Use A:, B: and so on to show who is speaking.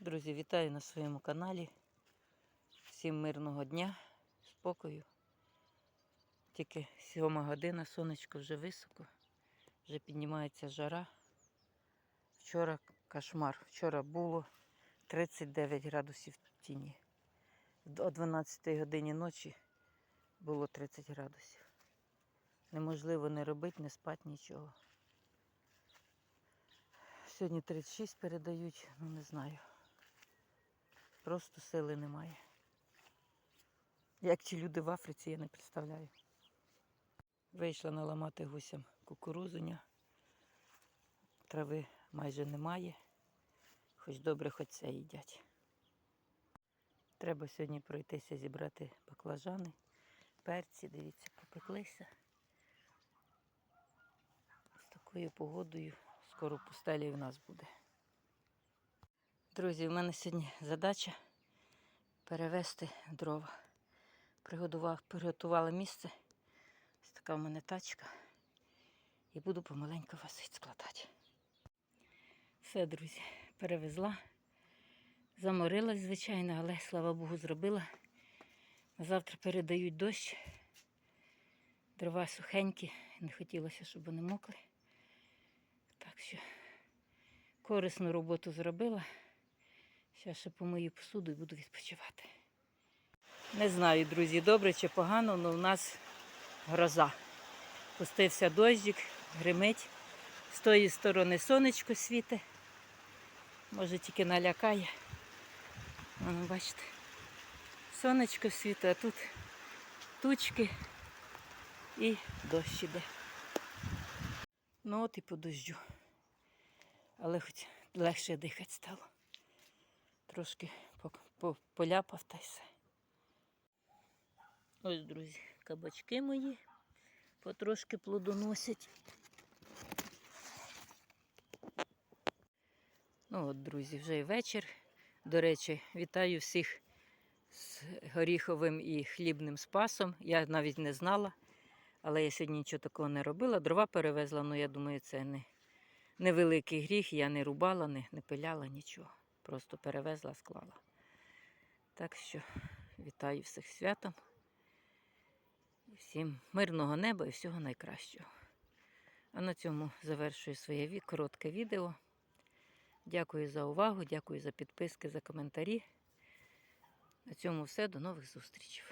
A: Друзі, вітаю на своєму каналі. Всім мирного дня, спокою. Тільки сьома година, сонечко вже високо, вже піднімається жара. Вчора кошмар. Вчора було 39 градусів в тіні. О 12 годині ночі було 30 градусів. Неможливо не робити, не спати нічого. Сьогодні 36 передають, ну не знаю. Просто сили немає. Як ті люди в Африці, я не представляю. Вийшла наламати гусям кукурузуня. Трави майже немає. Хоч добре, хоч це їдять. Треба сьогодні пройтися, зібрати баклажани, перці, дивіться, попеклися. З такою погодою скоро пустелі в нас буде. Друзі, в мене сьогодні задача перевезти дрова. Приготувала, приготувала місце. Ось така в мене тачка. І буду помаленьку возити складати. Все, друзі, перевезла. Заморилась, звичайно, але слава Богу, зробила. Завтра передають дощ. Дрова сухенькі, не хотілося, щоб вони мокли. Так що корисну роботу зробила. Зараз ще помию посуду і буду відпочивати. Не знаю, друзі, добре чи погано, але в нас гроза. Пустився дощик, гримить. З тої сторони сонечко світе. Може тільки налякає. Воно, бачите, сонечко світе, а тут тучки і дощ іде. Ну от і по дощу. Але хоч легше дихати стало. Трошки по- по- поляпав та й все. Ось, друзі, кабачки мої потрошки плодоносять. Ну от, друзі, вже і вечір. До речі, вітаю всіх з горіховим і хлібним спасом. Я навіть не знала, але я сьогодні нічого такого не робила. Дрова перевезла, але я думаю, це не, невеликий гріх. Я не рубала, не, не пиляла нічого. Просто перевезла, склала. Так що вітаю всіх святом. Всім мирного неба і всього найкращого. А на цьому завершую своє коротке відео. Дякую за увагу, дякую за підписки, за коментарі. На цьому все. До нових зустрічей.